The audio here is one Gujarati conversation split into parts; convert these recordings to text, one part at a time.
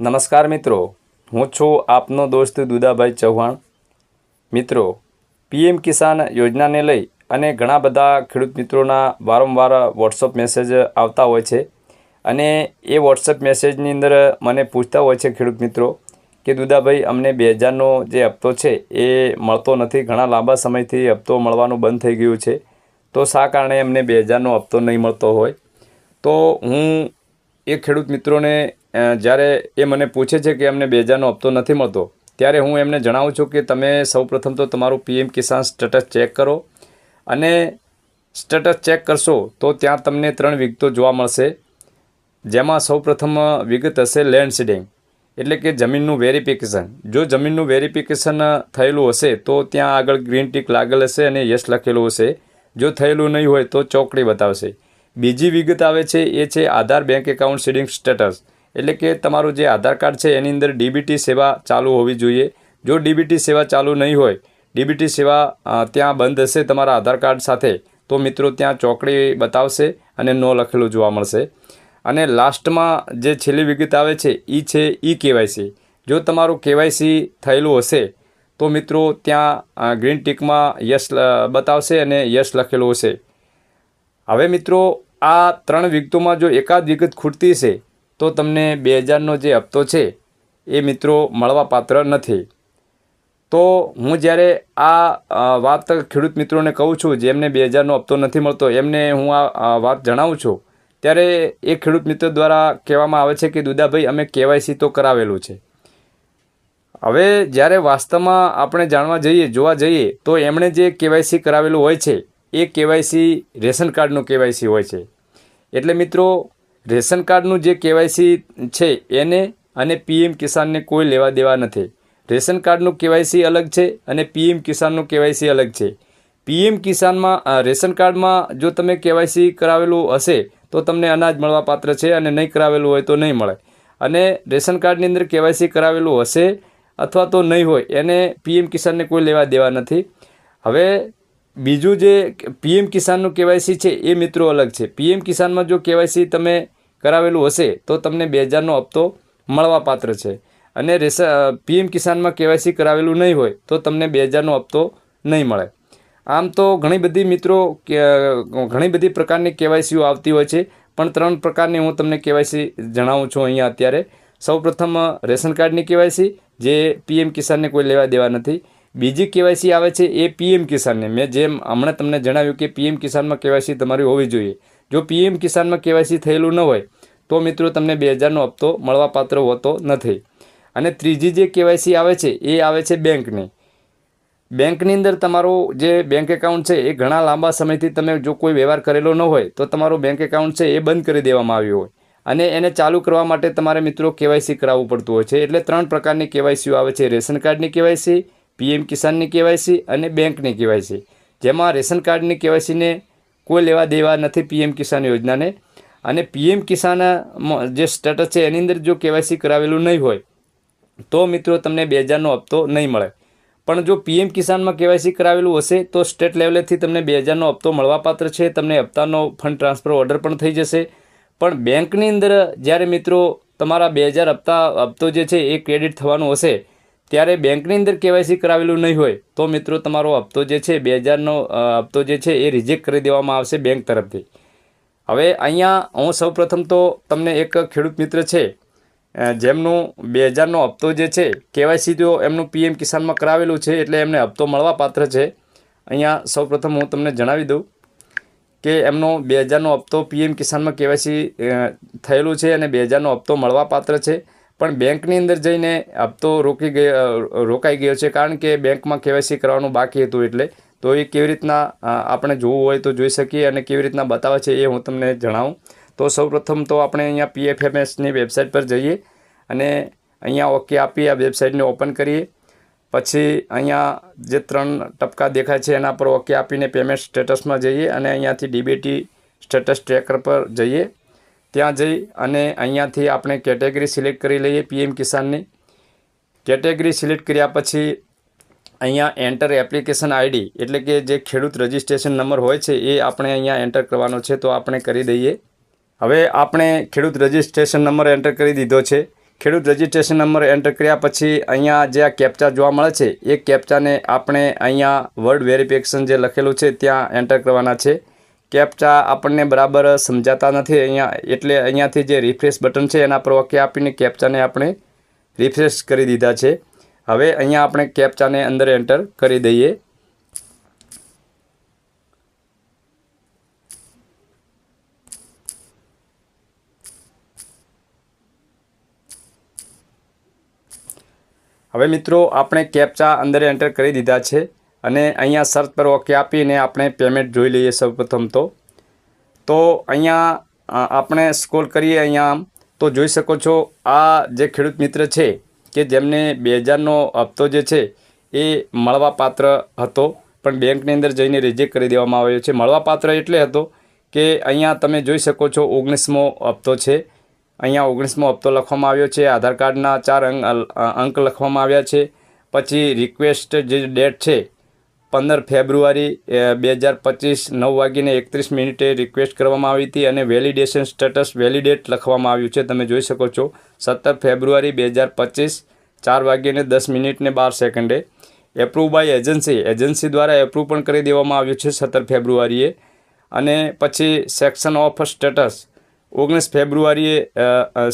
નમસ્કાર મિત્રો, હું છું આપનો દોસ્ત દુદાભાઈ ચૌહાણ. મિત્રો, પીએમ કિસાન યોજનાને લઈ અને ઘણા બધા ખેડૂત મિત્રોના વારંવાર વોટ્સઅપ મેસેજ આવતા હોય છે. અને એ વોટ્સઅપ મેસેજની અંદર મને પૂછતા હોય છે ખેડૂત મિત્રો કે, દુદાભાઈ, અમને બે હજારનો જે હપ્તો છે એ મળતો નથી. ઘણા લાંબા સમયથી હપ્તો મળવાનું બંધ થઈ ગયું છે. તો શા કારણે અમને બે હજારનો હપ્તો નહીં મળતો હોય? તો હું એ ખેડૂત મિત્રોને જ્યારે એ મને પૂછે છે કે અમને બે હજારનો હપ્તો નથી મળતો, ત્યારે હું એમને જણાવું છું કે તમે સૌપ્રથમ તો તમારું પીએમ કિસાન સ્ટેટસ ચેક કરો અને સ્ટેટસ ચેક કરશો તો ત્યાં તમને ત્રણ વિગતો જોવા મળશે. જેમાં સૌપ્રથમ વિગત હશે લેન્ડ સીડિંગ એટલે કે જમીનનું વેરિફિકેશન. જો જમીનનું વેરિફિકેશન થયેલું હશે તો ત્યાં આગળ ગ્રીન ટીક લાગેલ હશે અને યસ લખેલું હશે. જો થયેલું નહીં હોય તો ચોકડી બતાવશે. બીજી વિગત આવે છે, એ છે Aadhaar bank account seeding status. એટલે કે તમારું જે આધાર કાર્ડ છે, એની અંદર ડીબીટી સેવા ચાલુ હોવી જોઈએ. જો ડીબીટી સેવા ચાલુ નહીં હોય, ડીબીટી સેવા ત્યાં બંધ હશે તમારા આધાર કાર્ડ સાથે, તો મિત્રો ત્યાં ચોકડી બતાવશે અને નો લખેલું જોવા મળશે. અને લાસ્ટમાં જે છેલ્લી વિગત આવે છે એ છે ઈ કેવાયસી. જો તમારું કેવાયસી થયેલું હશે, તો મિત્રો ત્યાં ગ્રીન ટીકમાં યસ બતાવશે અને યસ લખેલું હશે. હવે મિત્રો, આ ત્રણ વિગતોમાં જો એકાદ વિગત ખૂટતી છે તો તમને બે હજારનો જે હપ્તો છે, એ મિત્રો મળવાપાત્ર નથી. તો હું જ્યારે આ વાત ખેડૂત મિત્રોને કહું છું જેમને બે હજારનો હપ્તો નથી મળતો, એમને હું આ વાત જણાવું છું, ત્યારે એ ખેડૂત મિત્ર દ્વારા કહેવામાં આવે છે કે, દુદાભાઈ, અમે કેવાયસી તો કરાવેલું છે. હવે જ્યારે વાસ્તવમાં આપણે જાણવા જઈએ, જોવા જઈએ, તો એમણે જે કેવાયસી કરાવેલું હોય છે, એ કેવાયસી રેશન કાર્ડનું કેવાયસી હોય છે. એટલે મિત્રો રેશન કાર્ડનું જે કેવાયસી છે એને અને પીએમ કિસાનને કોઈ લેવા દેવા નથી. રેશન કાર્ડનું કેવાયસી અલગ છે અને પીએમ કિસાનનું કેવાયસી અલગ છે. પીએમ કિસાનમાં રેશન કાર્ડમાં જો તમે કેવાયસી કરાવેલું હશે તો તમને અનાજ મળવા પાત્ર છે અને નહીં કરાવેલું હોય તો નહીં મળે. અને રેશન કાર્ડની અંદર કેવાયસી કરાવેલું હશે અથવા તો નહીં હોય એને પીએમ કિસાનને કોઈ લેવા દેવા નથી. હવે બીજું જે પીએમ કિસાનનું કેવાયસી છે એ મિત્રો અલગ છે. પીએમ કિસાનમાં જો કેવાયસી તમે કરાવેલું હશે, તો તમને બે હજારનો હપ્તો મળવા પાત્ર છે. અને રેસ પીએમ કિસાનમાં કેવાયસી કરાવેલું નહીં હોય, તો તમને બે હજારનો હપ્તો નહીં મળે. આમ તો ઘણી બધી મિત્રો ઘણી બધી પ્રકારની કેવાયસીઓ આવતી હોય છે, પણ ત્રણ પ્રકારની હું તમને કેવાયસી જણાવું છું અહીંયા અત્યારે. સૌપ્રથમ રેશન કાર્ડની કેવાયસી, જે પીએમ કિસાનને કોઈ લેવા દેવા નથી. બીજી કેવાયસી આવે છે એ પીએમ કિસાનને. મેં જેમ હમણાં તમને જણાવ્યું કે પીએમ કિસાનમાં કેવાયસી તમારી હોવી જોઈએ. જો પીએમ કિસાનમાં કેવાયસી થયેલું ન હોય, તો મિત્રો તમને બે હજારનો હપ્તો મળવાપાત્ર હોતો નથી. અને ત્રીજી જે કેવાયસી આવે છે, એ આવે છે બેંકની. બેંકની અંદર તમારું જે બેંક એકાઉન્ટ છે, એ ઘણા લાંબા સમયથી તમે જો કોઈ વ્યવહાર કરેલો ન હોય, તો તમારું બેંક એકાઉન્ટ છે, એ બંધ કરી દેવામાં આવ્યું હોય. અને એને ચાલુ કરવા માટે તમારે મિત્રો કેવાયસી કરાવવું પડતું હોય છે. એટલે ત્રણ પ્રકારની કેવાયસીઓ આવે છે. રેશન કાર્ડની કેવાયસી, પીએમ કિસાનની કેવાયસી અને બેંકની કેવાયસી. જેમાં રેશન કાર્ડની કેવાયસીને કોઈ લેવા દેવા નથી પીએમ કિસાન યોજનાને. અને પીએમ કિસાન જે સ્ટેટસ છે, એની અંદર જો કેવાયસી કરાવેલું નહીં હોય, તો મિત્રો તમને બે હજારનો હપ્તો નહીં મળે. પણ જો પીએમ કિસાનમાં કેવાયસી કરાવેલું હશે, તો સ્ટેટ લેવલેથી તમને બે હજારનો હપ્તો મળવાપાત્ર છે. તમને હપ્તાનો ફંડ ટ્રાન્સફર ઓર્ડર પણ થઈ જશે. પણ બેંકની અંદર જ્યારે મિત્રો તમારા બે હજાર હપ્તા, હપ્તો જે છે, એ ક્રેડિટ થવાનો હશે ત્યારે બેંકની અંદર કેવાયસી કરાવેલું નહીં હોય, તો મિત્રો તમારો હપ્તો જે છે, બે હજારનો હપ્તો જે છે, એ રિજેક્ટ કરી દેવામાં આવશે બેંક તરફથી. હવે અહીંયા હું સૌપ્રથમ તો તમને એક ખેડૂત મિત્ર છે જેમનું બે હજારનો હપ્તો જે છે, કેવાયસી તો એમનું પીએમ કિસાનમાં કરાવેલું છે, એટલે એમને હપ્તો મળવા પાત્ર છે. અહીંયા સૌપ્રથમ હું તમને જણાવી દઉં કે એમનો બે હજારનો હપ્તો પીએમ કિસાનમાં કેવાયસી થયેલું છે અને બે હજારનો હપ્તો મળવાપાત્ર છે. પણ બેંકની અંદર જઈને હપ્તો રોકી ગયો રોકાઈ ગયો છે. કારણ કે બેંકમાં કેવાયસી કરવાનું બાકી હતું એટલે. તો એ કેવી રીતના આપણે જોવું હોય તો જોઈ શકીએ અને કેવી રીતના બતાવે છે એ હું તમને જણાવું. તો સૌપ્રથમ તો આપણે અહીંયા પીએફએમએસની વેબસાઇટ પર જઈએ અને અહીંયા ઓકે આપી આ વેબસાઇટને ઓપન કરીએ. પછી અહીંયા જે ત્રણ ટપકા દેખાય છે એના પર ઓકે આપીને પેમેન્ટ સ્ટેટસમાં જઈએ અને અહીંયાથી ડીબીટી સ્ટેટસ ટ્રેકર પર જઈએ. ત્યાં જઈ અને અહીંયાથી આપણે કેટેગરી સિલેક્ટ કરી લઈએ પીએમ કિસાનની. કેટેગરી સિલેક્ટ કર્યા પછી અહીંયા એન્ટર એપ્લિકેશન આઈડી, એટલે કે જે ખેડૂત રજિસ્ટ્રેશન નંબર હોય છે, એ આપણે અહીંયા એન્ટર કરવાનો છે, તો આપણે કરી દઈએ. હવે આપણે ખેડૂત રજિસ્ટ્રેશન નંબર એન્ટર કરી દીધો છે. ખેડૂત રજિસ્ટ્રેશન નંબર એન્ટર કર્યા પછી અહીંયા જે આ કેપ્ચા જોવા મળે છે, એ કેપ્ચાને આપણે અહીંયા વર્ડ વેરિફિકેશન જે લખેલું છે, ત્યાં એન્ટર કરવાના છે. કેપ્ચા આપણને બરાબર સમજાતા નથી. અહીંયા એટલે અહીંયાથી જે રિફ્રેશ બટન છે એના પર ઓકે આપીને કેપ્ચાને આપણે રિફ્રેશ કરી દીધા છે. હવે અહીંયા આપણે કેપ્ચાને અંદર એન્ટર કરી દઈએ. હવે મિત્રો, આપણે કેપ્ચા અંદર એન્ટર કરી દીધા છે. અને અહીંયા સર્ચ પર ઓકે આપીને આપણે પેમેન્ટ જોઈ લઈએ સૌપ્રથમ તો. તો અહીંયા આપણે સ્કોલ કરીએ અહીંયા તો જોઈ શકો છો આ જે ખેડૂત મિત્ર છે, કે જેમને બે હજારનો હપ્તો જે છે, એ મળવાપાત્ર હતો. પણ બેંકની અંદર જઈને રિજેક્ટ કરી દેવામાં આવ્યો છે. મળવાપાત્ર એટલે હતો કે અહીંયા તમે જોઈ શકો છો ઓગણીસમો હપ્તો છે. અહીંયા ઓગણીસમો હપ્તો લખવામાં આવ્યો છે. આધાર કાર્ડના ચાર અંક લખવામાં આવ્યા છે. પછી રિક્વેસ્ટ જે ડેટ છે પંદર ફેબ્રુઆરી બે હજાર પચીસ નવ વાગીને એકત્રીસ મિનિટે રિક્વેસ્ટ કરવામાં આવી હતી અને વેલિડેશન સ્ટેટસ વેલિડેટ લખવામાં આવ્યું છે. તમે જોઈ શકો છો, સત્તર ફેબ્રુઆરી બે હજાર પચીસ, ચાર વાગ્યે દસ મિનિટને બાર સેકન્ડે. એપ્રુવ બાય એજન્સી એજન્સી દ્વારા એપ્રુવ પણ કરી દેવામાં આવ્યું છે સત્તર ફેબ્રુઆરીએ. અને પછી સેક્શન ઓફ સ્ટેટસ ઓગણીસ ફેબ્રુઆરીએ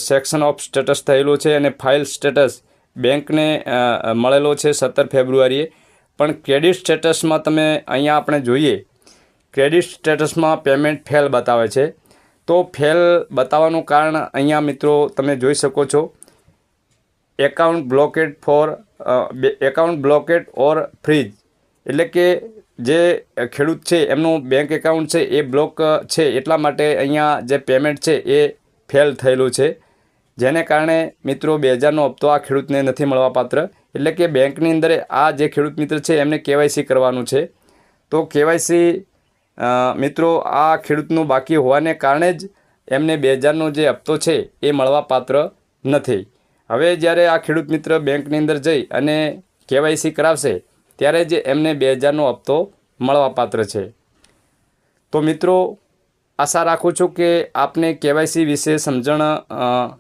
સેક્શન ઓફ સ્ટેટસ થયેલો છે અને ફાઇલ સ્ટેટસ બેંકને મળેલો છે સત્તર ફેબ્રુઆરીએ. પણ ક્રેડિટ સ્ટેટસમાં તમે અહીંયા આપણે જોઈએ ક્રેડિટ સ્ટેટસમાં પેમેન્ટ ફેલ બતાવે છે. તો ફેલ બતાવવાનું કારણ અહીંયા મિત્રો તમે જોઈ શકો છો. Account blocked for account blocked or freeze એટલે કે જે ખેડૂત છે, એમનું બેંક એકાઉન્ટ છે, એ બ્લોક છે, એટલા માટે અહીંયા જે પેમેન્ટ છે, એ ફેલ થયેલું છે. જેને કારણે મિત્રો બે હજારનો હપ્તો આ ખેડૂતને નથી મળવાપાત્ર. એટલે કે બેંકની અંદર આ જે ખેડૂત મિત્ર છે, એમને કેવાયસી કરવાનું છે. તો કેવાયસી મિત્રો, આ ખેડૂતનું બાકી હોવાને કારણે જ એમને બે હજારનો જે હપ્તો છે, એ મળવાપાત્ર નથી. હવે જ્યારે આ ખેડૂત મિત્ર બેંકની અંદર જઈ અને કેવાયસી કરાવશે, ત્યારે જ એમને બે હજારનો હપ્તો મળવાપાત્ર છે. તો મિત્રો આશા રાખું છું કે આપને કેવાયસી વિશે સમજણ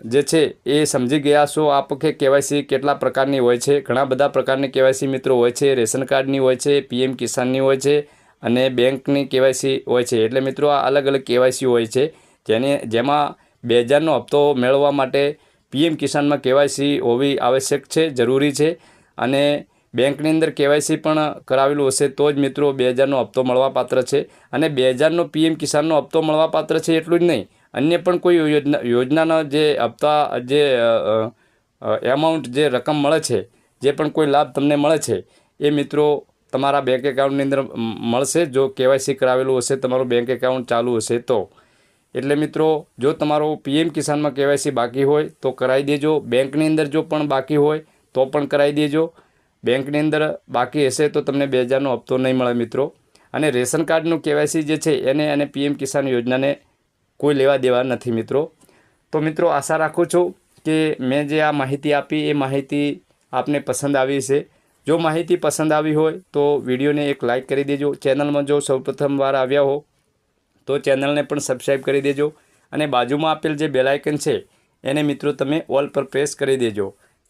જે છે એ સમજી ગયા છો આપ કે કેવાયસી કેટલા પ્રકારની હોય છે? ઘણા બધા પ્રકારની કેવાયસી મિત્રો હોય છે. રેશન કાર્ડની હોય છે, પીએમ કિસાનની હોય છે અને બેંકની કેવાયસી હોય છે. એટલે મિત્રો આ અલગ અલગ કેવાયસી હોય છે. જેને, જેમાં બે હજારનો હપ્તો મેળવવા માટે પીએમ કિસાનમાં કેવાયસી હોવી આવશ્યક છે, જરૂરી છે અને બેંકની અંદર કેવાયસી પણ કરાવેલું હશે, તો જ મિત્રો બે હજારનો હપ્તો મળવાપાત્ર છે. અને બે હજારનો પીએમ કિસાનનો હપ્તો મળવાપાત્ર છે એટલું જ નહીં. અન્ય પણ કોઈ યોજના, યોજનાના જે હપ્તા, જે એમાઉન્ટ જે રકમ મળે છે, જે પણ કોઈ લાભ તમને મળે છે, એ મિત્રો તમારા બેંક એકાઉન્ટની અંદર મળશે. જો કેવાયસી કરાવેલું હશે, તમારું બેંક એકાઉન્ટ ચાલુ હશે તો. એટલે મિત્રો, જો તમારો પીએમ કિસાનમાં કેવાયસી બાકી હોય, તો કરાવી દેજો. બેંકની અંદર જો પણ બાકી હોય, તો પણ કરાવી દેજો. બેંકની અંદર બાકી હશે તો તમને બે હજારનો હપ્તો નહીં મળે મિત્રો. અને રેશન કાર્ડનું કેવાયસી જે છે, એને અને પીએમ કિસાન યોજનાને કોઈ લેવા દેવા નથી મિત્રો. તો મિત્રો આશા રાખું છું કે મેં જે આ માહિતી આપી, એ માહિતી આપને પસંદ આવી છે જો માહિતી પસંદ આવી હોય તો વિડીયોને એક લાઇક કરી દેજો. ચેનલમાં જો સૌપ્રથમ વાર આવ્યા હો, તો ચેનલને પણ સબસ્ક્રાઈબ કરી દેજો. અને બાજુમાં આપેલ જે બેલાયકન છે, એને મિત્રો તમે ઓલ પર પ્રેસ કરી દેજો.